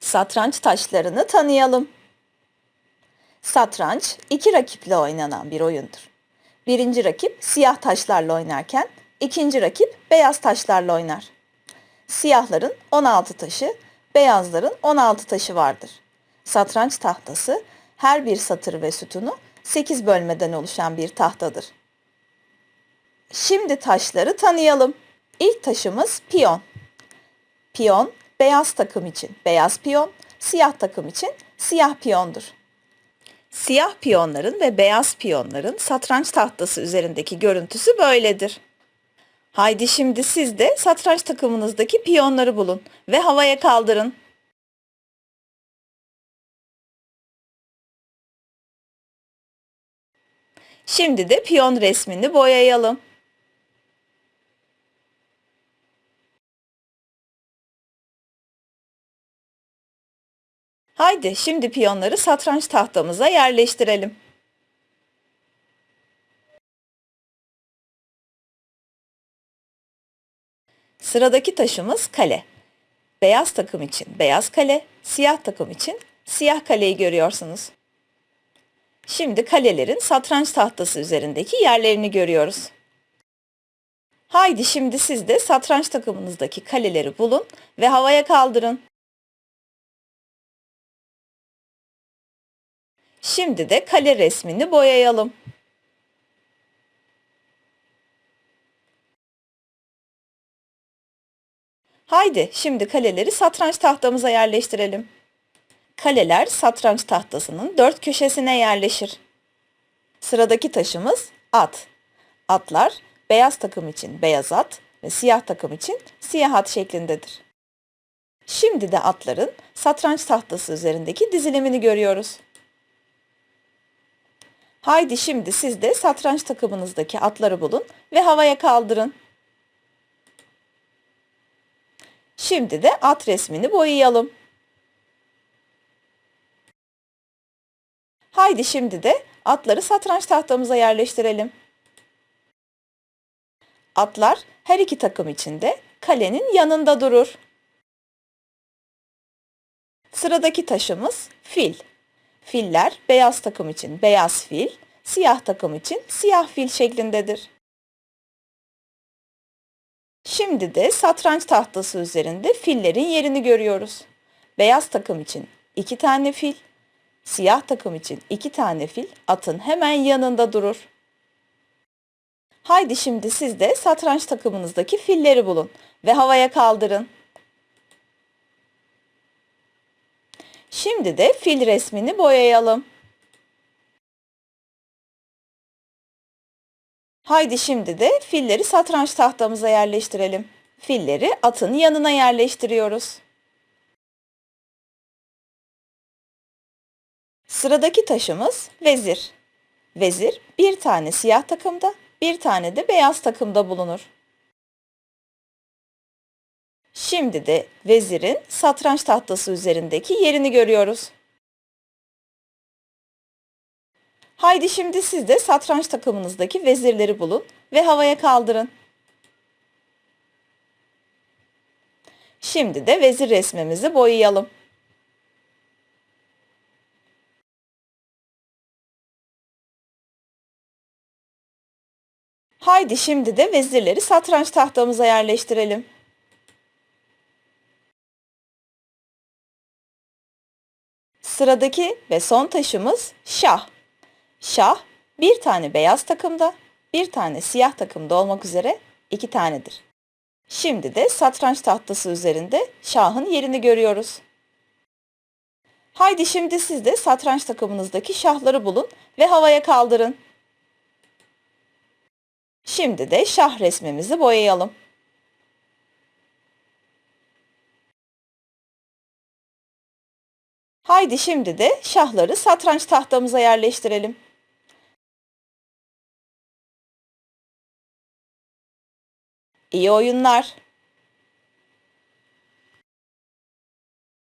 Satranç taşlarını tanıyalım. Satranç iki rakiple oynanan bir oyundur. Birinci rakip siyah taşlarla oynarken ikinci rakip beyaz taşlarla oynar. Siyahların 16 taşı, beyazların 16 taşı vardır. Satranç tahtası her bir satır ve sütunu 8 bölmeden oluşan bir tahtadır. Şimdi taşları tanıyalım. İlk taşımız piyon. Piyon beyaz takım için beyaz piyon, siyah takım için siyah piyondur. Siyah piyonların ve beyaz piyonların satranç tahtası üzerindeki görüntüsü böyledir. Haydi şimdi siz de satranç takımınızdaki piyonları bulun ve havaya kaldırın. Şimdi de piyon resmini boyayalım. Haydi şimdi piyonları satranç tahtamıza yerleştirelim. Sıradaki taşımız kale. Beyaz takım için beyaz kale, siyah takım için siyah kaleyi görüyorsunuz. Şimdi kalelerin satranç tahtası üzerindeki yerlerini görüyoruz. Haydi şimdi siz de satranç takımınızdaki kaleleri bulun ve havaya kaldırın. Şimdi de kale resmini boyayalım. Haydi şimdi kaleleri satranç tahtamıza yerleştirelim. Kaleler satranç tahtasının dört köşesine yerleşir. Sıradaki taşımız at. Atlar beyaz takım için beyaz at ve siyah takım için siyah at şeklindedir. Şimdi de atların satranç tahtası üzerindeki dizilimini görüyoruz. Haydi şimdi siz de satranç takımınızdaki atları bulun ve havaya kaldırın. Şimdi de at resmini boyayalım. Haydi şimdi de atları satranç tahtamıza yerleştirelim. Atlar her iki takım içinde kalenin yanında durur. Sıradaki taşımız fil. Filler beyaz takım için beyaz fil, siyah takım için siyah fil şeklindedir. Şimdi de satranç tahtası üzerinde fillerin yerini görüyoruz. Beyaz takım için iki tane fil, siyah takım için iki tane fil atın hemen yanında durur. Haydi şimdi siz de satranç takımınızdaki filleri bulun ve havaya kaldırın. Şimdi de fil resmini boyayalım. Haydi şimdi de filleri satranç tahtamıza yerleştirelim. Filleri atın yanına yerleştiriyoruz. Sıradaki taşımız vezir. Vezir bir tane siyah takımda, bir tane de beyaz takımda bulunur. Şimdi de vezirin satranç tahtası üzerindeki yerini görüyoruz. Haydi şimdi siz de satranç takımınızdaki vezirleri bulun ve havaya kaldırın. Şimdi de vezir resmimizi boyayalım. Haydi şimdi de vezirleri satranç tahtamıza yerleştirelim. Sıradaki ve son taşımız şah. Şah bir tane beyaz takımda, bir tane siyah takımda olmak üzere iki tanedir. Şimdi de satranç tahtası üzerinde şahın yerini görüyoruz. Haydi şimdi siz de satranç takımınızdaki şahları bulun ve havaya kaldırın. Şimdi de şah resmimizi boyayalım. Haydi şimdi de şahları satranç tahtamıza yerleştirelim. İyi oyunlar.